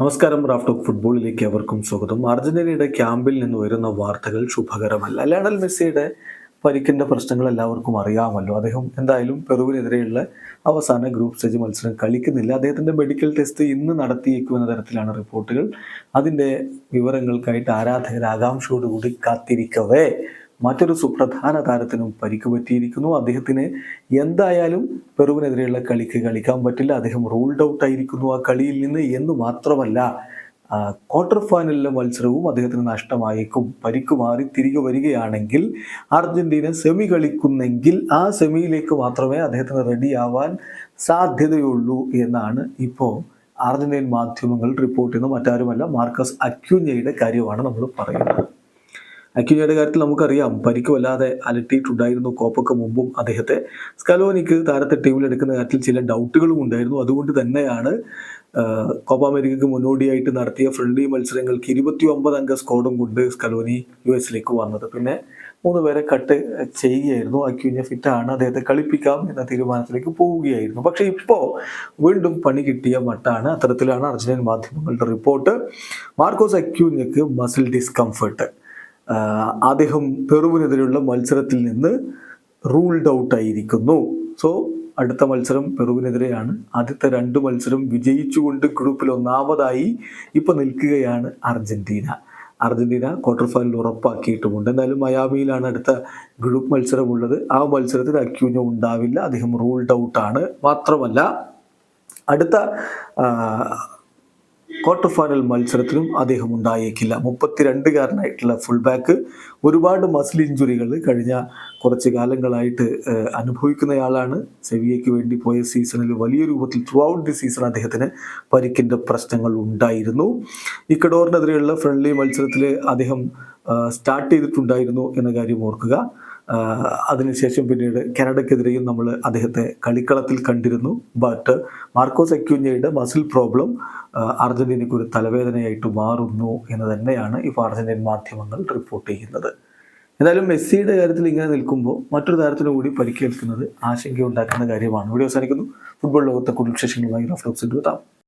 നമസ്കാരം raft of ഫുട്ബോളിലേക്ക് അവർക്കും സ്വാഗതം. അർജന്റീനയുടെ ക്യാമ്പിൽ നിന്ന് വരുന്ന വാർത്തകൾ ശുഭകരമല്ല. ലയണൽ മെസ്സിയുടെ പരിക്കിന്റെ പ്രശ്നങ്ങൾ എല്ലാവർക്കും അറിയാമല്ലോ. അദ്ദേഹം എന്തായാലും പെറുവിനെതിരെയുള്ള അവസാന ഗ്രൂപ്പ് സ്റ്റേജ് മത്സരം കളിക്കുന്നില്ല. അദ്ദേഹത്തിന്റെ മെഡിക്കൽ ടെസ്റ്റ് ഇന്ന് നടത്തിയേക്കുമെന്ന തരത്തിലാണ് റിപ്പോർട്ടുകൾ. അതിന്റെ വിവരങ്ങൾക്കായിട്ട് ആരാധകർ ആകാംക്ഷയോടുകൂടി കാത്തിരിക്കവേ. മറ്റൊരു സുപ്രധാന താരത്തിനും പരിക്ക് പറ്റിയിരിക്കുന്നു. അദ്ദേഹത്തിന് എന്തായാലും പെറുവിനെതിരെയുള്ള കളിക്ക് കളിക്കാൻ പറ്റില്ല. അദ്ദേഹം റൂൾഡ് ഔട്ട് ആയിരിക്കുന്നു ആ കളിയിൽ നിന്ന്. എന്ന് മാത്രമല്ല ക്വാർട്ടർ ഫൈനലിലെ മത്സരവും അദ്ദേഹത്തിന് നഷ്ടമായേക്കും. പരിക്ക് മാറി തിരികെ വരികയാണെങ്കിൽ അർജന്റീന സെമി കളിക്കുന്നെങ്കിൽ ആ സെമിയിലേക്ക് മാത്രമേ അദ്ദേഹത്തിന് റെഡിയാവാൻ സാധ്യതയുള്ളൂ എന്നാണ് ഇപ്പോൾ അർജന്റീൻ മാധ്യമങ്ങൾ റിപ്പോർട്ട് ചെയ്യുന്നത്. മറ്റാരുമല്ല മാർക്കസ് അക്യൂഞ്ഞയുടെ കാര്യമാണ് നമ്മൾ പറയുന്നത്. അക്യൂഞ്ഞയുടെ കാര്യത്തിൽ നമുക്കറിയാം പരിക്ക് വല്ലാതെ അലട്ടിയിട്ടുണ്ടായിരുന്നു. കോപ്പൊക്കെ മുമ്പും അദ്ദേഹത്തെ സ്കലോനിക്ക് താരത്തെ ടീമിലെടുക്കുന്ന കാര്യത്തിൽ ചില ഡൗട്ടുകളും ഉണ്ടായിരുന്നു. അതുകൊണ്ട് തന്നെയാണ് കോപ്പ അമേരിക്കയ്ക്ക് മുന്നോടിയായിട്ട് നടത്തിയ ഫ്രണ്ട്ലി മത്സരങ്ങൾക്ക് ഇരുപത്തി ഒമ്പത് അംഗ സ്കോഡും കൊണ്ട് സ്കലോനി യു എസിലേക്ക് വന്നത്. പിന്നെ മൂന്ന് പേരെ കട്ട് ചെയ്യുകയായിരുന്നു. അക്യൂഞ്ഞ ഫിറ്റാണ് അദ്ദേഹത്തെ കളിപ്പിക്കാം എന്ന തീരുമാനത്തിലേക്ക് പോവുകയായിരുന്നു. പക്ഷേ ഇപ്പോൾ വീണ്ടും പണി കിട്ടിയ മട്ടാണ്. അത്തരത്തിലാണ് അർജന്റീൻ മാധ്യമങ്ങളുടെ റിപ്പോർട്ട് മാർക്കോസ് അക്യൂഞ്ഞക്ക് മസിൽ ഡിസ്കംഫർട്ട് അദ്ദേഹം പെറുവിനെതിരെയുള്ള മത്സരത്തിൽ നിന്ന് റൂൾഡ് ഔട്ട് ആയിരിക്കുന്നു. സോ അടുത്ത മത്സരം പെറുവിനെതിരെയാണ്. ആദ്യത്തെ രണ്ട് മത്സരം വിജയിച്ചുകൊണ്ട് ഗ്രൂപ്പിൽ ഒന്നാമതായി ഇപ്പൊ നിൽക്കുകയാണ് അർജന്റീന. അർജന്റീന ക്വാർട്ടർ ഫൈനൽ ഉറപ്പാക്കിയിട്ടുമുണ്ട്. എന്നാലും മയാമിയിലാണ് അടുത്ത ഗ്രൂപ്പ് മത്സരമുള്ളത്. ആ മത്സരത്തിൽ അക്യൂഞ്ഞ ഉണ്ടാവില്ല. അദ്ദേഹം റൂൾഡ് ഔട്ടാണ് മാത്രമല്ല അടുത്ത ക്വാർട്ടർ ഫൈനൽ മത്സരത്തിലും അദ്ദേഹം ഉണ്ടായേക്കില്ല. മുപ്പത്തിരണ്ടുകാരനായിട്ടുള്ള ഫുൾ ബാക്ക് ഒരുപാട് മസിൽ ഇഞ്ചുറികൾ കഴിഞ്ഞ കുറച്ച് കാലങ്ങളായിട്ട് അനുഭവിക്കുന്നയാളാണ്. സെവിയയ്ക്ക് വേണ്ടി പോയ സീസണിൽ വലിയ രൂപത്തിൽ ത്രൂ ഔട്ട് ദി സീസൺ അദ്ദേഹത്തിന് പരിക്കിന്റെ പ്രശ്നങ്ങൾ ഉണ്ടായിരുന്നു. ഇക്കഡോറിനെതിരെയുള്ള ഫ്രണ്ട്ലി മത്സരത്തിൽ അദ്ദേഹം സ്റ്റാർട്ട് ചെയ്തിട്ടുണ്ടായിരുന്നു എന്ന കാര്യം ഓർക്കുക. അതിനുശേഷം പിന്നീട് കാനഡയ്ക്കെതിരെയും നമ്മൾ അദ്ദേഹത്തെ കളിക്കളത്തിൽ കണ്ടിരുന്നു. ബട്ട് മാർക്കോസ് അക്യൂഞ്ഞയുടെ മസിൽ പ്രോബ്ലം അർജന്റീനയ്ക്ക് ഒരു തലവേദനയായിട്ട് മാറുന്നു എന്ന് തന്നെയാണ് ഇപ്പോൾ അർജന്റീൻ മാധ്യമങ്ങൾ റിപ്പോർട്ട് ചെയ്യുന്നത്. എന്തായാലും മെസ്സിയുടെ കാര്യത്തിൽ ഇങ്ങനെ നിൽക്കുമ്പോൾ മറ്റൊരു താരത്തിന് കൂടി പരിക്കേൽക്കുന്നത് ആശങ്കയുണ്ടാക്കുന്ന കാര്യമാണ്. ഇവിടെ അവസാനിക്കുന്നു. ഫുട്ബോൾ ലോകത്തെ കൂടുതൽ വിശേഷങ്ങളുമായി റഫ്ലോക്സിന്റെ എത്താം